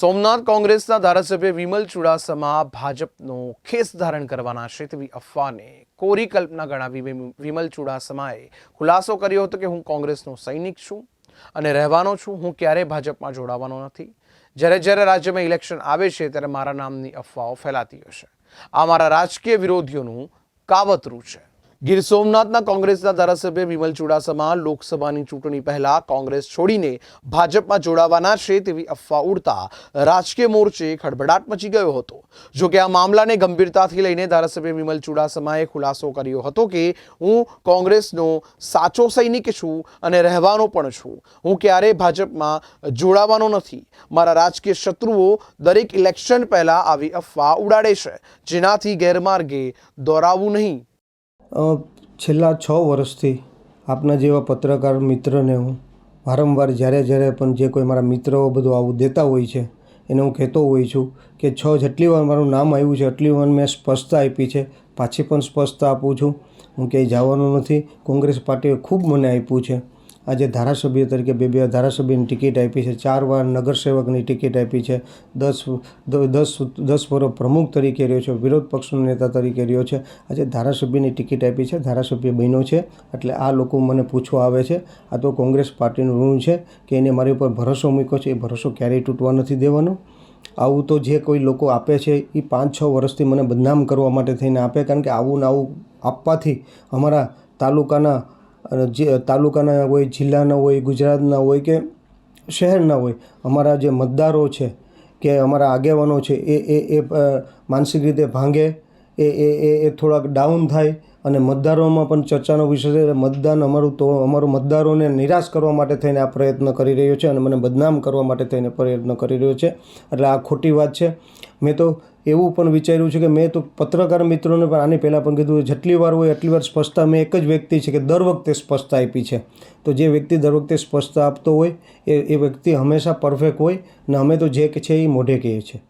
સોમનાથ કોંગ્રેસના ધારાસભ્ય વિમલ ચુડાસમા ભાજપનો ખેસ ધારણ કરવાના છે તેવી અફવાને કોરી કલ્પના ગણાવી વિમ- વિમલ ચુડાસમાએ ખુલાસો કર્યો હતો કે હું કોંગ્રેસનો સૈનિક છું અને રહેવાનો છું, હું ક્યારેય ભાજપમાં જોડાવાનો નથી. જ્યારે જ્યારે રાજ્યમાં ઇલેક્શન આવે છે ત્યારે મારા નામની અફવાઓ ફેલાતી હશે આ મારા રાજકીય વિરોધીઓનું કાવતરું છે. ગીર સોમનાથના કોંગ્રેસના ધારાસભ્ય વિમલ ચુડાસમા લોકસભાની ચૂંટણી પહેલા કોંગ્રેસ છોડીને ભાજપમાં જોડાવાના છે તેવી અફવા ઉડતા રાજકીય મોરચે ખળભળાટ મચી ગયો હતો. જો કે આ મામલાને ગંભીરતાથી લઈને ધારાસભ્ય વિમલ ચુડાસમાએ ખુલાસો કર્યો હતો કે હું કોંગ્રેસનો સાચો સૈનિક છું અને રહેવાનો પણ છું. હું ક્યારેય ભાજપમાં જોડાવાનો નથી. મારા રાજકીય શત્રુઓ દરેક ઇલેક્શન પહેલા આવી અફવા ઉડાડે છે. જેનાથી ગેરમાર્ગે દોરાવવું નહીં. છેલ્લા છ વર્ષથી આપના જેવા પત્રકાર મિત્રને હું વારંવાર જ્યારે જ્યારે પણ જે કોઈ મારા મિત્રો બધું આવું દેતા હોય છે, એને હું કહેતો હોઉં છું કે છ જેટલી વાર મારું નામ આવ્યું છે, એટલી વાર મેં સ્પષ્ટતા આપી છે. પાછી પણ સ્પષ્ટતા આપું છું. હું ક્યાંય જવાનું નથી. કોંગ્રેસ પાર્ટીએ ખૂબ મને આપ્યું છે. આજે ધારાસભ્ય તરીકે બે બે ધારાસભ્યની ટિકિટ આપી છે. ચાર વાર નગરસેવકની ટિકિટ આપી છે. દસ દસ દસ વર્ષ પ્રમુખ તરીકે રહ્યો છે. વિરોધ પક્ષનો નેતા તરીકે રહ્યો છે. આજે ધારાસભ્યની ટિકિટ આપી છે. ધારાસભ્ય બન્યો છે. એટલે આ લોકો મને પૂછવા આવે છે. આ તો કોંગ્રેસ પાર્ટીનું ઋણ છે કે એને મારી ઉપર ભરોસો મૂક્યો છે? એ ભરોસો ક્યારેય તૂટવા નથી દેવાનો. આવું તો જે કોઈ લોકો આપે છે એ પાંચ છ વર્ષથી મને બદનામ કરવા માટે થઈને આપે. કારણ કે આવું ને આવું આપવાથી અમારા તાલુકાના અને જે તાલુકાના હોય, જિલ્લાના હોય, ગુજરાતના હોય કે શહેરના હોય, અમારા જે મતદારો છે કે અમારા આગેવાનો છે, એ એ એ માનસિક રીતે ભાંગે એ એ એ એ થોડાક ડાઉન થાય અને મતદારોમાં પણ ચર્ચાનો વિષય છે. મતદાન અમારું તો, અમારું મતદારોને નિરાશ કરવા માટે થઈને આ પ્રયત્ન કરી રહ્યો છે અને મને બદનામ કરવા માટે થઈને પ્રયત્ન કરી રહ્યો છે. એટલે આ ખોટી વાત છે. મેં તો એવું પણ વિચાર્યું છે કે મેં તો પત્રકાર મિત્રોને પણ આની પહેલાં પણ કીધું, જેટલી વાર હોય એટલી વાર સ્પષ્ટતા. મેં એક જ વ્યક્તિ છે કે દર વખતે સ્પષ્ટતા આપી છે. તો જે વ્યક્તિ દર વખતે સ્પષ્ટતા આપતો હોય, એ એ વ્યક્તિ હંમેશા પરફેક્ટ હોય ને અમે તો જે છે એ મોઢે કહીએ છીએ.